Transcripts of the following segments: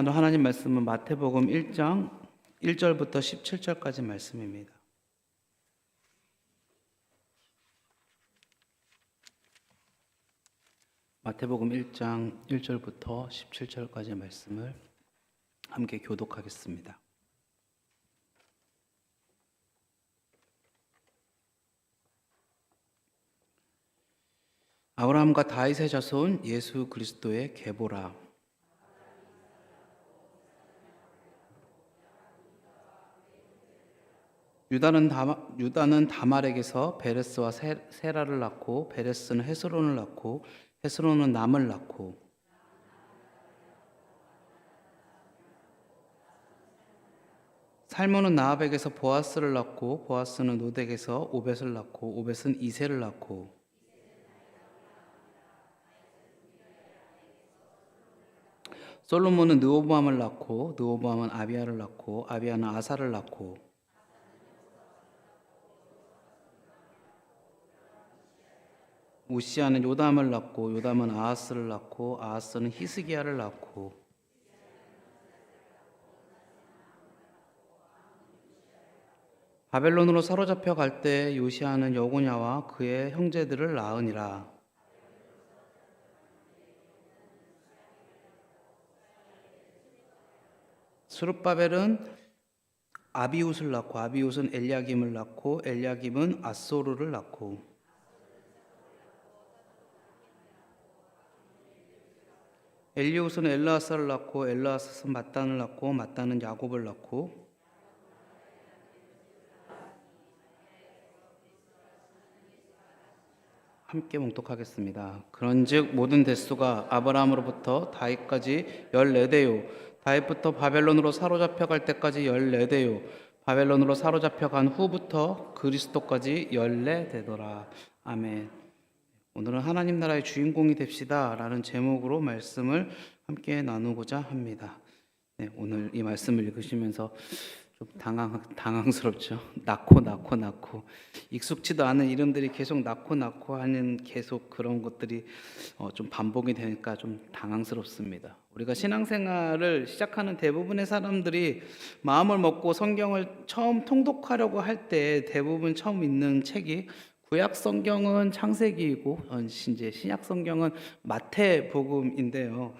오늘 하나님 말씀은 마태복음 1장 1절부터 17절까지 말씀입니다. 마태복음 1장 1절부터 17절까지 말씀을 함께 교독하겠습니다. 아브라함과 다윗의 자손 예수 그리스도의 계보라. 유다는 다마, 유다는 다말에게서 베레스와 세, 세라를 낳고 베레스는 헤스론을 낳고 헤스론은 남을 낳고. 살몬은 나압에게서 보아스를 낳고 보아스는 노덱에서 오벳을 낳고 오벳은 이세를 낳고. 솔로몬은 느오보암을 낳고 느오보암은 아비아를 낳고 아비아는 아사를 낳고 우시아는 요담을 낳고 요담은 아하스를 낳고 아하스는 히스기야를 낳고. 바벨론으로 사로잡혀 갈 때 요시아는 여고냐와 그의 형제들을 낳으니라. 수룹바벨은 아비웃을 낳고 아비웃은 엘리야김을 낳고 엘리야김은 아소르를 낳고 엘리웃은 엘라사를 낳고 엘라사는 마단을 낳고 마단은 야곱을 낳고 함께 몽독하겠습니다. 그런즉 모든 대수가 아브라함으로부터 다윗까지 열네대요 다윗부터 바벨론으로 사로잡혀 갈 때까지 열네대요 바벨론으로 사로잡혀 간 후부터 그리스도까지 열네대더라. 아멘. 오늘은 하나님 나라의 주인공이 됩시다 라는 제목으로 말씀을 함께 나누고자 합니다. 네, 오늘 이 말씀을 읽으시면서 좀 당황 당황스럽죠. 낳고 낳고 낳고 익숙지도 않은 이름들이 계속 낳고 낳고 하는 계속 그런 것들이 어, 좀 반복이 되니까 좀 당황스럽습니다. 우리가 신앙생활을 시작하는 대부분의 사람들이 마음을 먹고 성경을 처음 통독하려고 할 때 대부분 처음 읽는 책이 구약 성경은 창세기이고 어, 이제 신약 성경은 마태복음인데요.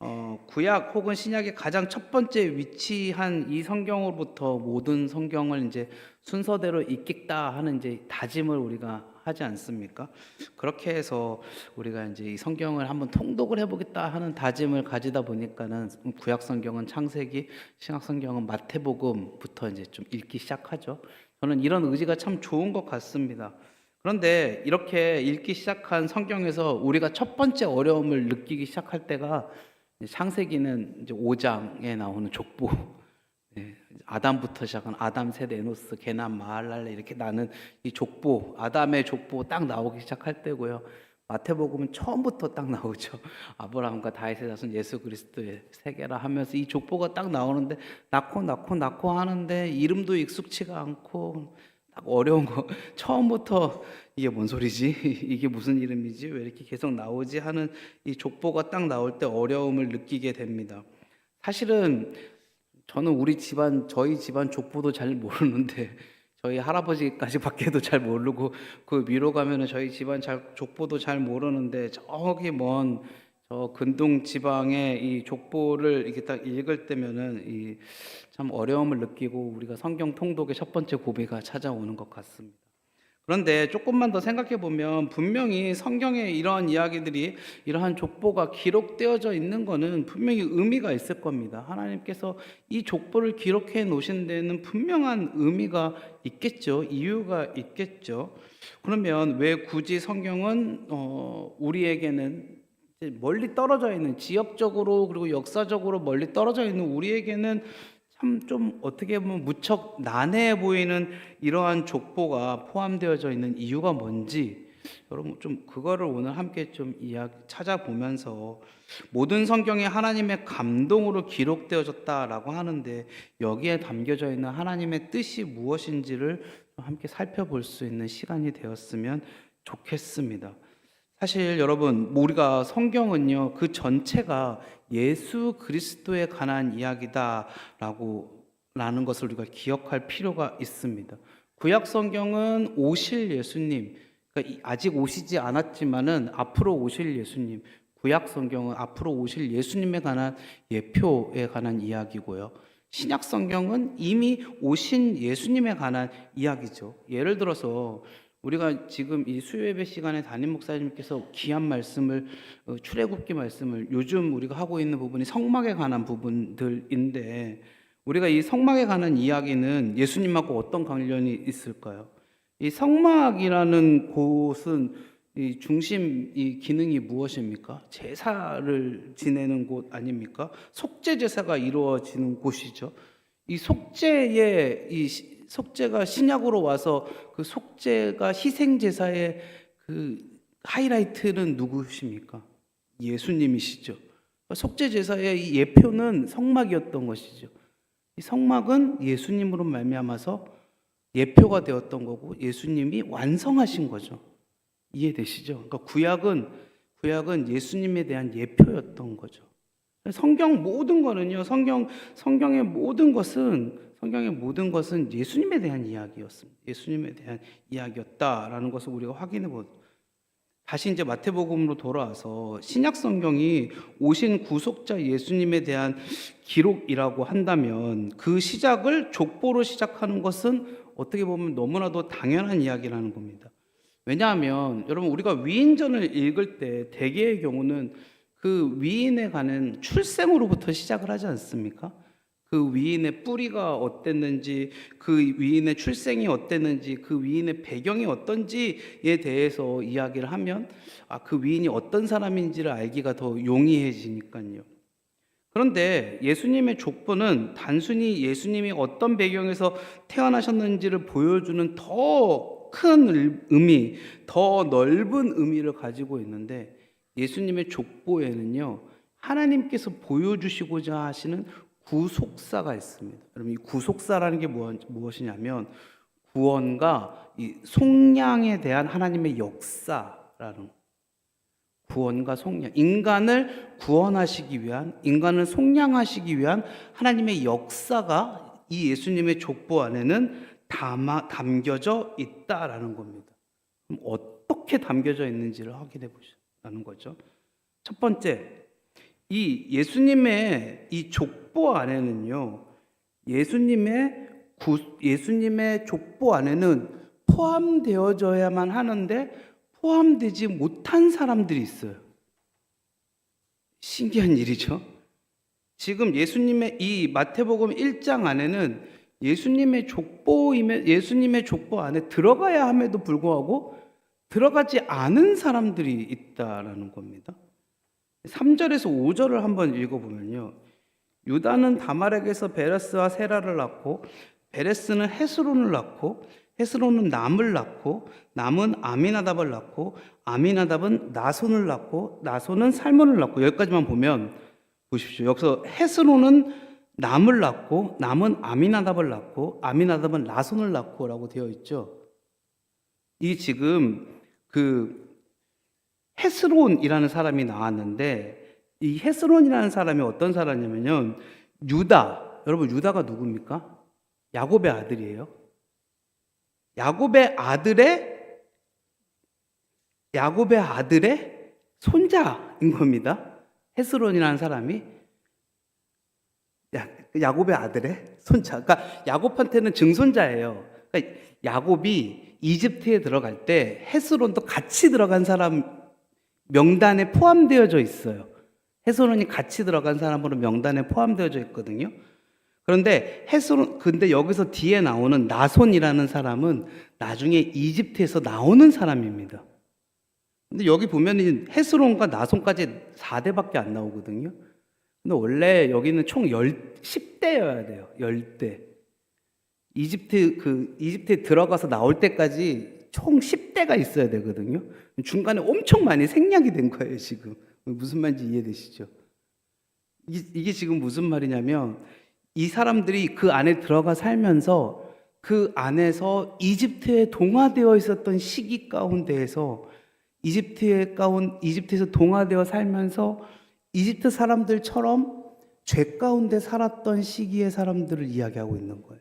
어, 구약 혹은 신약의 가장 첫 번째 위치한 이 성경으로부터 모든 성경을 이제 순서대로 읽겠다 하는 이제 다짐을 우리가 하지 않습니까? 그렇게 해서 우리가 이제 이 성경을 한번 통독을 해보겠다 하는 다짐을 가지다 보니까는 구약 성경은 창세기, 신약 성경은 마태복음부터 이제 좀 읽기 시작하죠. 저는 이런 의지가 참 좋은 것 같습니다. 그런데 이렇게 읽기 시작한 성경에서 우리가 첫 번째 어려움을 느끼기 시작할 때가 창세기는 이제 5장에 나오는 족보, 네, 아담부터 시작한 아담, 셋, 에노스, 게남, 마할랄레 이렇게 나는 이 족보, 아담의 족보 딱 나오기 시작할 때고요. 마태복음은 처음부터 딱 나오죠. 아브라함과 다윗의 자손 예수 그리스도의 세계라 하면서 이 족보가 딱 나오는데 낳고 낳고 낳고 하는데 이름도 익숙치가 않고 딱 어려운 거 처음부터 이게 뭔 소리지? 이게 무슨 이름이지? 왜 이렇게 계속 나오지? 하는 이 족보가 딱 나올 때 어려움을 느끼게 됩니다. 사실은 저는 우리 집안 저희 집안 족보도 잘 모르는데 저희 할아버지까지 밖에도 잘 모르고 그 위로 가면은 저희 집안 잘 족보도 잘 모르는데 저기 먼 저 근동 지방의 이 족보를 이렇게 딱 읽을 때면은 이 참 어려움을 느끼고 우리가 성경 통독의 첫 번째 고비가 찾아오는 것 같습니다. 그런데 조금만 더 생각해 보면 분명히 성경에 이러한 이야기들이 이러한 족보가 기록되어져 있는 것은 분명히 의미가 있을 겁니다. 하나님께서 이 족보를 기록해 놓으신 데는 분명한 의미가 있겠죠. 이유가 있겠죠. 그러면 왜 굳이 성경은 어, 우리에게는 멀리 떨어져 있는 지역적으로 그리고 역사적으로 멀리 떨어져 있는 우리에게는 참 좀 어떻게 보면 무척 난해해 보이는 이러한 족보가 포함되어져 있는 이유가 뭔지 여러분 좀 그거를 오늘 함께 좀 이야기 찾아보면서 모든 성경이 하나님의 감동으로 기록되어졌다라고 하는데 여기에 담겨져 있는 하나님의 뜻이 무엇인지를 함께 살펴볼 수 있는 시간이 되었으면 좋겠습니다. 사실 여러분 뭐 우리가 성경은요 그 전체가 예수 그리스도에 관한 이야기다라고 라는 것을 우리가 기억할 필요가 있습니다. 구약 성경은 오실 예수님, 그러니까 이- 아직 오시지 않았지만은 앞으로 오실 예수님, 구약 성경은 앞으로 오실 예수님에 관한 예표에 관한 이야기고요. 신약 성경은 이미 오신 예수님에 관한 이야기죠. 예를 들어서 우리가 지금 이 수요예배 시간에 담임 목사님께서 귀한 말씀을 어, 출애굽기 말씀을 요즘 우리가 하고 있는 부분이 성막에 관한 부분들인데 우리가 이 성막에 관한 이야기는 예수님하고 어떤 관련이 있을까요? 이 성막이라는 곳은 이 중심 이 기능이 무엇입니까? 제사를 지내는 곳 아닙니까? 속죄 제사가 이루어지는 곳이죠. 이 속죄의 이 시- 속죄가 신약으로 와서 그 속죄가 희생 제사의 그 하이라이트는 누구십니까? 예수님이시죠. 속죄 제사의 이 예표는 성막이었던 것이죠. 이 성막은 예수님으로 말미암아서 예표가 되었던 거고 예수님이 완성하신 거죠. 이해되시죠? 그러니까 구약은 구약은 예수님에 대한 예표였던 거죠. 성경 모든 거는요. 성경 성경의 모든 것은 성경의 모든 것은 예수님에 대한 이야기였습니다. 예수님에 대한 이야기였다라는 것을 우리가 확인해 보. 다시 이제 마태복음으로 돌아와서 신약 성경이 오신 구속자 예수님에 대한 기록이라고 한다면 그 시작을 족보로 시작하는 것은 어떻게 보면 너무나도 당연한 이야기라는 겁니다. 왜냐하면 여러분 우리가 위인전을 읽을 때 대개의 경우는 그 위인에 관한 출생으로부터 시작을 하지 않습니까? 그 위인의 뿌리가 어땠는지, 그 위인의 출생이 어땠는지, 그 위인의 배경이 어떤지에 대해서 이야기를 하면 아, 그 위인이 어떤 사람인지를 알기가 더 용이해지니까요. 그런데 예수님의 족보는 단순히 예수님이 어떤 배경에서 태어나셨는지를 보여주는 더 큰 의미, 더 넓은 의미를 가지고 있는데 예수님의 족보에는요, 하나님께서 보여주시고자 하시는 구속사가 있습니다. 여러분, 이 구속사라는 게 무엇- 무엇이냐면 구원과 이 속량에 대한 하나님의 역사라는 구원과 속량, 인간을 구원하시기 위한, 인간을 속량하시기 위한 하나님의 역사가 이 예수님의 족보 안에는 담아, 담겨져 있다라는 겁니다. 그럼 어떻게 담겨져 있는지를 확인해 보시라는 거죠. 첫 번째, 이 예수님의 이 족보 안에는요, 예수님의 구, 예수님의 족보 안에는 포함되어져야만 하는데 포함되지 못한 사람들이 있어요. 신기한 일이죠. 지금 예수님의 이 마태복음 1장 안에는 예수님의 족보임에 예수님의 족보 안에 들어가야 함에도 불구하고 들어가지 않은 사람들이 있다라는 겁니다. 3절에서 5절을 한번 읽어보면요. 유다는 다말에게서 베레스와 세라를 낳고 베레스는 헤스론을 낳고 헤스론은 남을 낳고 남은 아미나답을 낳고 아미나답은 나손을 낳고 나손은 살몬을 낳고 여기까지만 보면 보십시오. 여기서 헤스론은 남을 낳고 남은 아미나답을 낳고 아미나답은 나손을 낳고라고 되어 있죠. 이 지금 그 헤스론이라는 사람이 나왔는데 이 헤스론이라는 사람이 어떤 사람이냐면요. 유다. 여러분 유다가 누굽니까? 야곱의 아들이에요. 야곱의 아들의 야곱의 아들의 손자인 겁니다. 헤스론이라는 사람이 야, 야곱의 아들의 손자. 그러니까 야곱한테는 증손자예요. 그러니까 야곱이 이집트에 들어갈 때 헤스론도 같이 들어간 사람 명단에 포함되어져 있어요. 헤스론이 같이 들어간 사람으로 명단에 포함되어져 있거든요. 그런데 헤스론 근데 여기서 뒤에 나오는 나손이라는 사람은 나중에 이집트에서 나오는 사람입니다. 근데 여기 보면은 헤스론과 나손까지 4대밖에 안 나오거든요. 근데 원래 여기는 총 10, 10대여야 돼요. 10대. 이집트 그 이집트에 들어가서 나올 때까지 총 10대가 있어야 되거든요. 중간에 엄청 많이 생략이 된 거예요, 지금. 무슨 말인지 이해되시죠? 이게, 지금 무슨 말이냐면 이 사람들이 그 안에 들어가 살면서 그 안에서 이집트에 동화되어 있었던 시기 가운데에서 이집트에 가운 이집트에서 동화되어 살면서 이집트 사람들처럼 죄 가운데 살았던 시기의 사람들을 이야기하고 있는 거예요.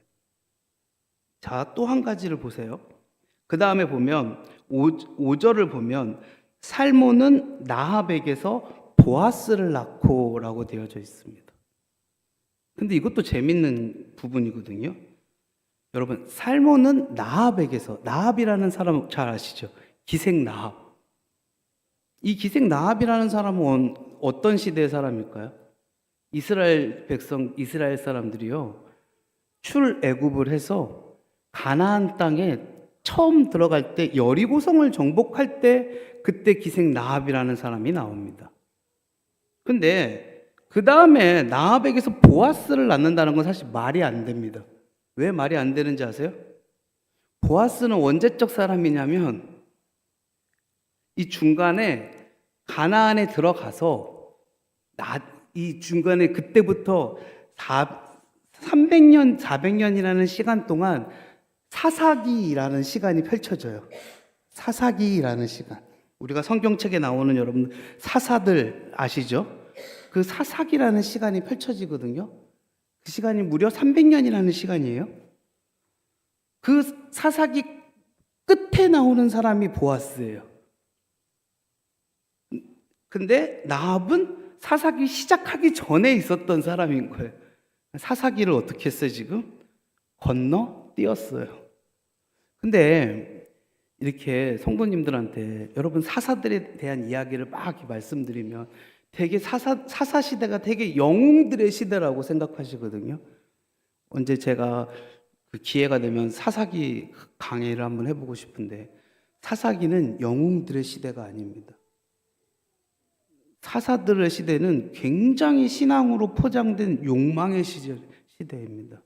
자, 또 한 가지를 보세요. 그 다음에 보면 5, 절을 보면 살모는 나합에게서 보아스를 낳고라고 되어져 있습니다. 근데 이것도 재밌는 부분이거든요. 여러분, 살모는 나합에게서 나합이라는 사람 잘 아시죠? 기생 나합. 이 기생 나합이라는 사람은 어떤 시대의 사람일까요? 이스라엘 백성, 이스라엘 사람들이요. 출애굽을 해서 가나안 땅에 처음 들어갈 때 여리고성을 정복할 때 그때 기생 나합이라는 사람이 나옵니다. 근데 그 다음에 나합에게서 보아스를 낳는다는 건 사실 말이 안 됩니다. 왜 말이 안 되는지 아세요? 보아스는 언제적 사람이냐면 이 중간에 가나안에 들어가서 나- 이 중간에 그때부터 300년, 400년이라는 시간 동안 사사기라는 시간이 펼쳐져요. 사사기라는 시간. 우리가 성경책에 나오는 여러분 사사들 아시죠? 그 사사기라는 시간이 펼쳐지거든요. 그 시간이 무려 300년이라는 시간이에요. 그 사사기 끝에 나오는 사람이 보아스예요. 근데 나합은 사사기 시작하기 전에 있었던 사람인 거예요. 사사기를 어떻게 했어요, 지금? 건너 뛰었어요. 근데 이렇게 성도님들한테 여러분 사사들에 대한 이야기를 막 말씀드리면 되게 사사, 사사 시대가 되게 영웅들의 시대라고 생각하시거든요. 언제 제가 그 기회가 되면 사사기 강의를 한번 해보고 싶은데 사사기는 영웅들의 시대가 아닙니다. 사사들의 시대는 굉장히 신앙으로 포장된 욕망의 시절, 시대입니다.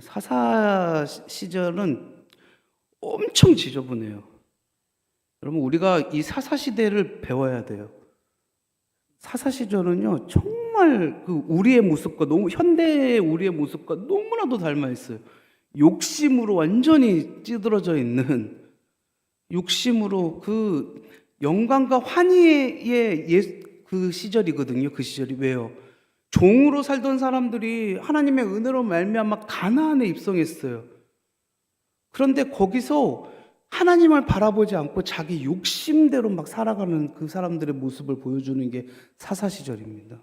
사사 시- 시절은 엄청 지저분해요. 여러분, 우리가 이 사사 시대를 배워야 돼요. 사사 시절은요, 정말 그 우리의 모습과 너무, 현대의 우리의 모습과 너무나도 닮아 있어요. 욕심으로 완전히 찌들어져 있는, 욕심으로 그 영광과 환희의 예, 그 시절이거든요. 그 시절이 왜요? 종으로 살던 사람들이 하나님의 은혜로 말미암아 가나안에 입성했어요. 그런데 거기서 하나님을 바라보지 않고 자기 욕심대로 막 살아가는 그 사람들의 모습을 보여주는 게 사사 시절입니다.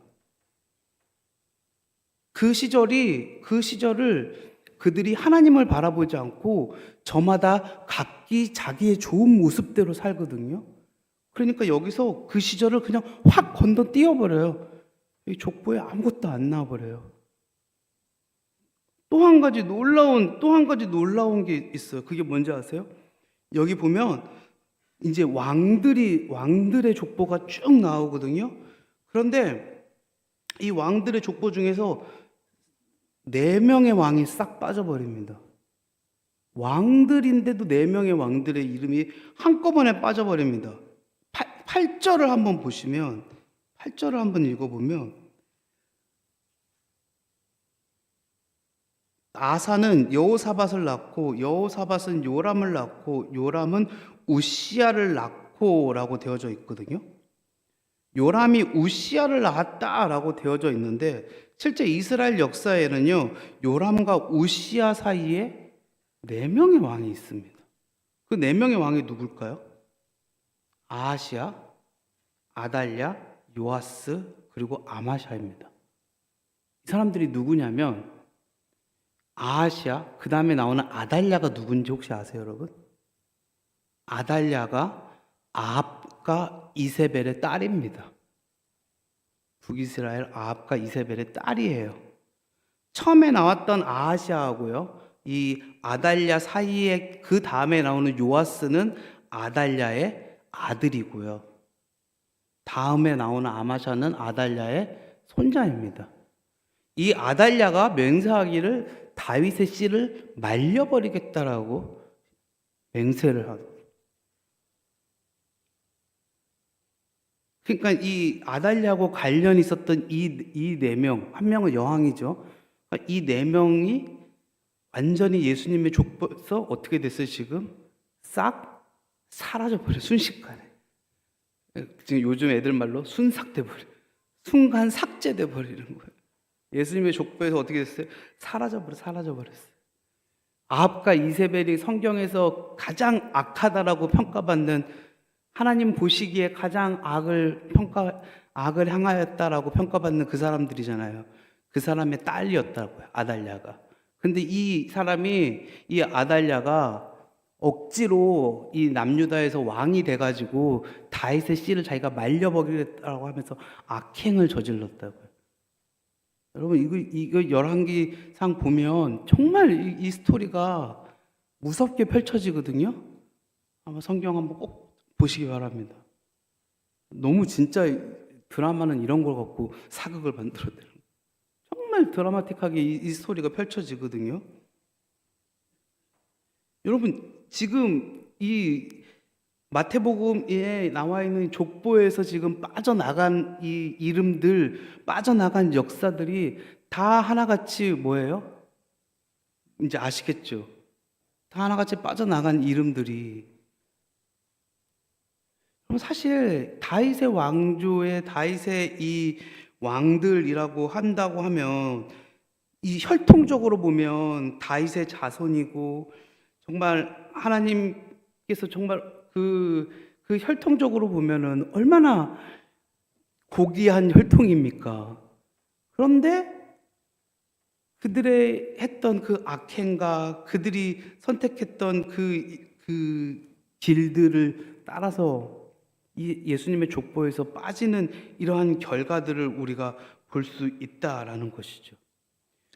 그 시절이 그 시절을 그들이 하나님을 바라보지 않고 저마다 각기 자기의 좋은 모습대로 살거든요. 그러니까 여기서 그 시절을 그냥 확 건너 뛰어 버려요. 이 족보에 아무것도 안 나와버려요. 또 한 가지 놀라운, 또 한 가지 놀라운 게 있어요. 그게 뭔지 아세요? 여기 보면 이제 왕들이, 왕들의 족보가 쭉 나오거든요. 그런데 이 왕들의 족보 중에서 네 명의 왕이 싹 빠져버립니다. 왕들인데도 네 명의 왕들의 이름이 한꺼번에 빠져버립니다. 8, 절을 한번 보시면 8절을 한번 읽어보면 아사는 여호사밧을 낳고 여호사밧은 요람을 낳고 요람은 우시야를 낳고라고 되어져 있거든요. 요람이 우시야를 낳았다라고 되어져 있는데 실제 이스라엘 역사에는요 요람과 우시야 사이에 네 명의 왕이 있습니다. 그 네 명의 왕이 누굴까요? 아하시아, 아달랴, 요아스 그리고 아마샤입니다. 이 사람들이 누구냐면 아하시아 그 다음에 나오는 아달랴가 누군지 혹시 아세요, 여러분? 아달랴가 아합과 이세벨의 딸입니다. 북이스라엘 아합과 이세벨의 딸이에요. 처음에 나왔던 아하시아하고요, 이 아달랴 사이에 그 다음에 나오는 요아스는 아달랴의 아들이고요. 다음에 나오는 아마샤는 아달랴의 손자입니다. 이 아달랴가 맹세하기를 다윗의 씨를 말려버리겠다라고 맹세를 하고. 그러니까 이 아달랴하고 관련 있었던 이 이 네 명, 한 명은 여왕이죠. 그러니까 이네 명이 완전히 예수님의 족보에서 어떻게 됐어요 지금? 싹 사라져 버려 순식간에. 지금 요즘 애들 말로 순삭돼 버려. 순간 삭제돼 버리는 거예요. 예수님의 족보에서 어떻게 됐어요? 사라져 버려 사라져 버렸어요. 아합과 이세벨이 성경에서 가장 악하다라고 평가받는 하나님 보시기에 가장 악을 평가 악을 향하였다라고 평가받는 그 사람들이잖아요. 그 사람의 딸이었다고요. 아달랴가. 근데 이 사람이 이 아달랴가 억지로 이 남유다에서 왕이 돼가지고 다윗의 씨를 자기가 말려버리겠다고 하면서 악행을 저질렀다고요. 여러분 이거 이거 열왕기상 보면 정말 이, 이 스토리가 무섭게 펼쳐지거든요. 아마 성경 한번 꼭 보시기 바랍니다. 너무 진짜 드라마는 이런 걸 갖고 사극을 만들어내는. 정말 드라마틱하게 이, 이 스토리가 펼쳐지거든요. 여러분 지금 이 마태복음에 나와 있는 족보에서 지금 빠져나간 이 이름들, 빠져나간 역사들이 다 하나같이 뭐예요? 이제 아시겠죠? 다 하나같이 빠져나간 이름들이 그럼 사실 다윗의 왕조의 다윗의 이 왕들이라고 한다고 하면 이 혈통적으로 보면 다윗의 자손이고 정말 하나님께서 정말 그, 그 혈통적으로 보면은 얼마나 고귀한 혈통입니까? 그런데 그들의 했던 그 악행과 그들이 선택했던 그, 그 길들을 따라서 이 예수님의 족보에서 빠지는 이러한 결과들을 우리가 볼 수 있다라는 것이죠.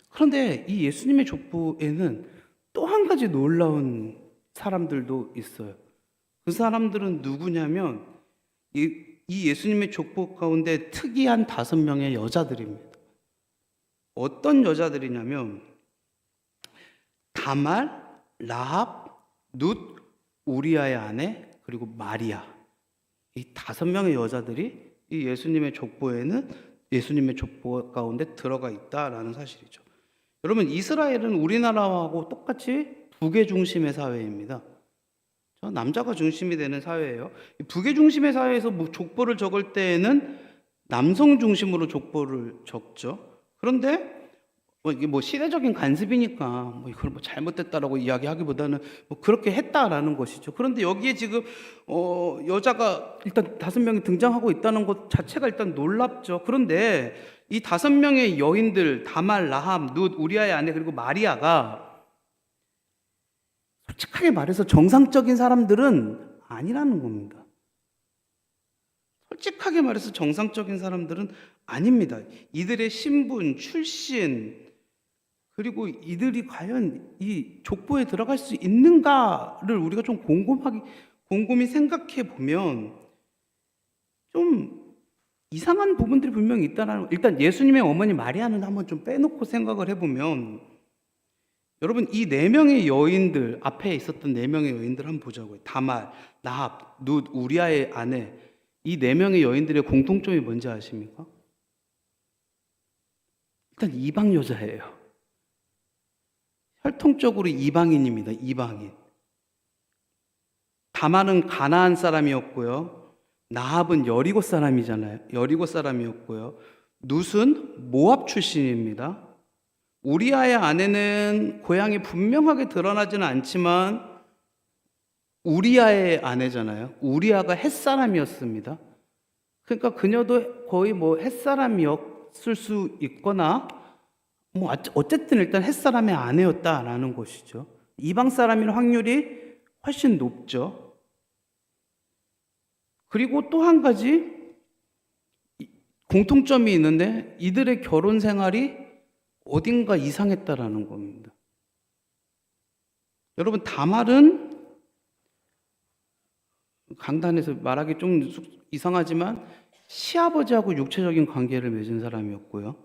그런데 이 예수님의 족보에는 또 한 가지 놀라운 사람들도 있어요. 그 사람들은 누구냐면 이, 이 예수님의 족보 가운데 특이한 다섯 명의 여자들입니다. 어떤 여자들이냐면 다말, 라합, 룻, 우리아의 아내 그리고 마리아 이 다섯 명의 여자들이 이 예수님의 족보에는 예수님의 족보 가운데 들어가 있다라는 사실이죠. 여러분 이스라엘은 우리나라하고 똑같이 부계 중심의 사회입니다. 저 남자가 중심이 되는 사회예요. 이 부계 중심의 사회에서 뭐 족보를 적을 때에는 남성 중심으로 족보를 적죠. 그런데 뭐 이게 뭐 시대적인 간섭이니까 뭐 이걸 뭐 잘못됐다라고 이야기하기보다는 뭐 그렇게 했다라는 것이죠. 그런데 여기에 지금 어 여자가 일단 다섯 명이 등장하고 있다는 것 자체가 일단 놀랍죠. 그런데 이 다섯 명의 여인들 다말, 라함, 룻, 우리아의 아내 그리고 마리아가 솔직하게 말해서 정상적인 사람들은 아니라는 겁니다. 솔직하게 말해서 정상적인 사람들은 아닙니다. 이들의 신분, 출신, 그리고 이들이 과연 이 족보에 들어갈 수 있는가를 우리가 좀 곰곰하게, 곰곰이 생각해 보면 좀 이상한 부분들이 분명히 있다는 일단 예수님의 어머니 마리아는 한번 좀 빼놓고 생각을 해보면 여러분 이 네 명의 여인들 앞에 있었던 네 명의 여인들 한번 보자고요. 다말, 나합, 룻, 우리아의 아내 이 네 명의 여인들의 공통점이 뭔지 아십니까? 일단 이방 여자예요. 혈통적으로 이방인입니다. 이방인. 다말은 가나안 사람이었고요. 나합은 여리고 사람이잖아요. 여리고 사람이었고요. 룻은 모압 출신입니다. 우리아의 아내는 고향이 분명하게 드러나지는 않지만 우리아의 아내잖아요. 우리아가 햇사람이었습니다. 그러니까 그녀도 거의 뭐 햇사람이었을 수 있거나 뭐 어쨌든 일단 햇사람의 아내였다라는 것이죠. 이방 사람일 확률이 훨씬 높죠. 그리고 또 한 가지 공통점이 있는데 이들의 결혼 생활이 어딘가 이상했다라는 겁니다. 여러분 다말은 강단에서 말하기 좀 이상하지만 시아버지하고 육체적인 관계를 맺은 사람이었고요.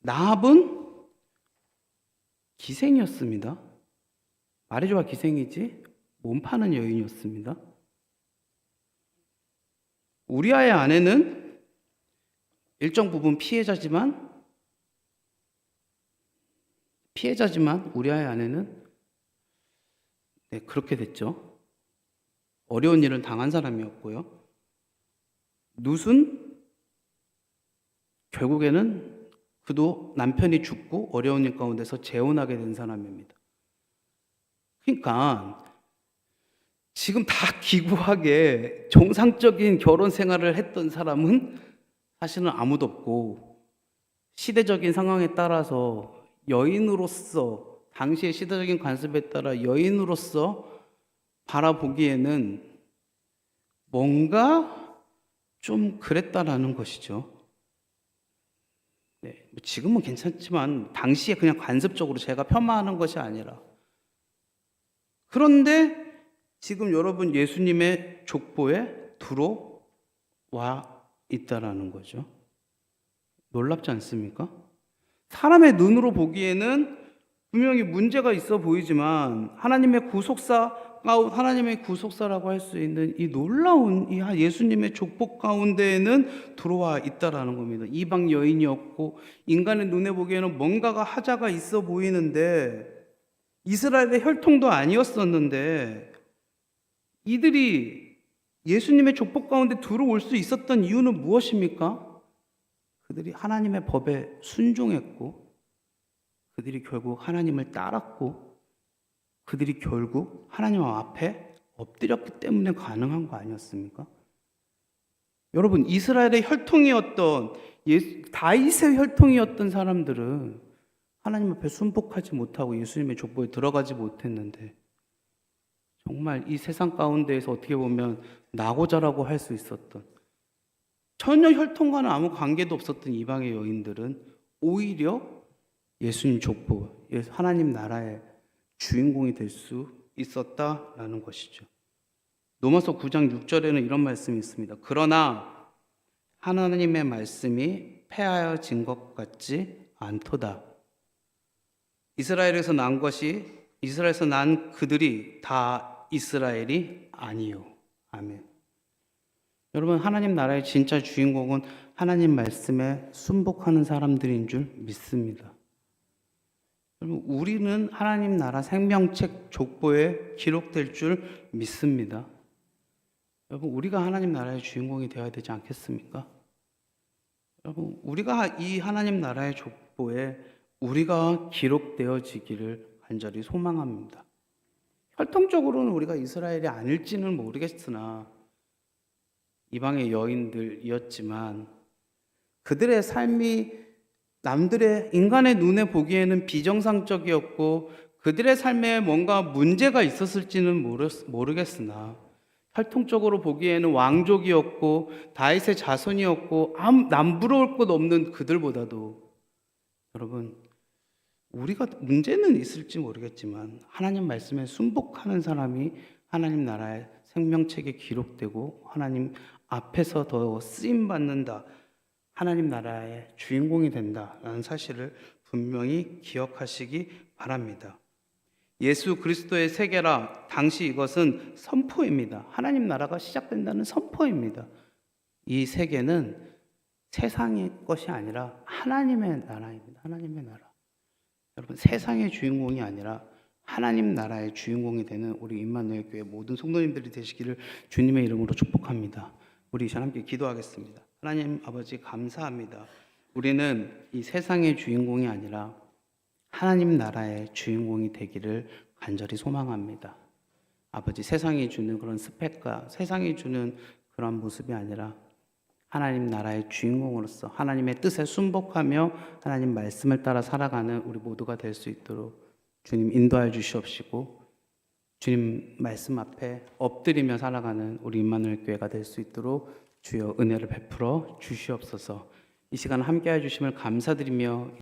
나합은 기생이었습니다. 말해줘야 기생이지 몸 파는 여인이었습니다. 우리아의 아내는 일정 부분 피해자지만 피해자지만 우리아의 아내는 네, 그렇게 됐죠. 어려운 일을 당한 사람이었고요. 룻은 결국에는 그도 남편이 죽고 어려운 일 가운데서 재혼하게 된 사람입니다. 그러니까 지금 다 기구하게 정상적인 결혼 생활을 했던 사람은 사실은 아무도 없고 시대적인 상황에 따라서 여인으로서 당시의 시대적인 관습에 따라 여인으로서 바라보기에는 뭔가 좀 그랬다라는 것이죠. 네, 뭐 지금은 괜찮지만 당시에 그냥 관습적으로 제가 폄하하는 것이 아니라 그런데 지금 여러분 예수님의 족보에 들어와 있다라는 거죠. 놀랍지 않습니까? 사람의 눈으로 보기에는 분명히 문제가 있어 보이지만 하나님의 구속사 가운 하나님의 구속사라고 할 수 있는 이 놀라운 이 예수님의 족보 가운데에는 들어와 있다라는 겁니다. 이방 여인이었고 인간의 눈에 보기에는 뭔가가 하자가 있어 보이는데 이스라엘의 혈통도 아니었었는데 이들이 예수님의 족보 가운데 들어올 수 있었던 이유는 무엇입니까? 그들이 하나님의 법에 순종했고 그들이 결국 하나님을 따랐고 그들이 결국 하나님 앞에 엎드렸기 때문에 가능한 거 아니었습니까? 여러분 이스라엘의 혈통이었던 다윗의 혈통이었던 사람들은 하나님 앞에 순복하지 못하고 예수님의 족보에 들어가지 못했는데 정말 이 세상 가운데에서 어떻게 보면 나고자라고 할 수 있었던 전혀 혈통과는 아무 관계도 없었던 이방의 여인들은 오히려 예수님 족보, 예- 하나님 나라의 주인공이 될 수 있었다라는 것이죠. 로마서 9장 6절에는 이런 말씀이 있습니다. 그러나 하나님의 말씀이 폐하여진 것 같지 않도다. 이스라엘에서 난 것이 이스라엘에서 난 그들이 다 이스라엘이 아니요. 아멘. 여러분 하나님 나라의 진짜 주인공은 하나님 말씀에 순복하는 사람들인 줄 믿습니다. 여러분 우리는 하나님 나라 생명책 족보에 기록될 줄 믿습니다. 여러분 우리가 하나님 나라의 주인공이 되어야 되지 않겠습니까? 여러분 우리가 이 하나님 나라의 족보에 우리가 기록되어지기를 간절히 소망합니다. 혈통적으로는 우리가 이스라엘이 아닐지는 모르겠으나 이방의 여인들이었지만 그들의 삶이 남들의 인간의 눈에 보기에는 비정상적이었고 그들의 삶에 뭔가 문제가 있었을지는 모르, 모르겠으나 혈통적으로 보기에는 왕족이었고 다윗의 자손이었고 남부러울 것 없는 그들보다도 여러분 우리가 문제는 있을지 모르겠지만 하나님 말씀에 순복하는 사람이 하나님 나라의 생명책에 기록되고 하나님 앞에서 더 쓰임 받는다. 하나님 나라의 주인공이 된다라는 사실을 분명히 기억하시기 바랍니다. 예수 그리스도의 세계라 당시 이것은 선포입니다. 하나님 나라가 시작된다는 선포입니다. 이 세계는 세상의 것이 아니라 하나님의 나라입니다. 하나님의 나라. 여러분 세상의 주인공이 아니라 하나님 나라의 주인공이 되는 우리 임마누엘 교회 모든 성도님들이 되시기를 주님의 이름으로 축복합니다. 우리 전 함께 기도하겠습니다. 하나님 아버지 감사합니다. 우리는 이 세상의 주인공이 아니라 하나님 나라의 주인공이 되기를 간절히 소망합니다. 아버지 세상이 주는 그런 스펙과 세상이 주는 그런 모습이 아니라 하나님 나라의 주인공으로서 하나님의 뜻에 순복하며 하나님 말씀을 따라 살아가는 우리 모두가 될 수 있도록 주님 인도하여 주시옵시고 주님 말씀 앞에 엎드리며 살아가는 우리 임마누엘 교회가 될 수 있도록 주여 은혜를 베풀어 주시옵소서. 이 시간 함께 해 주심을 감사드리며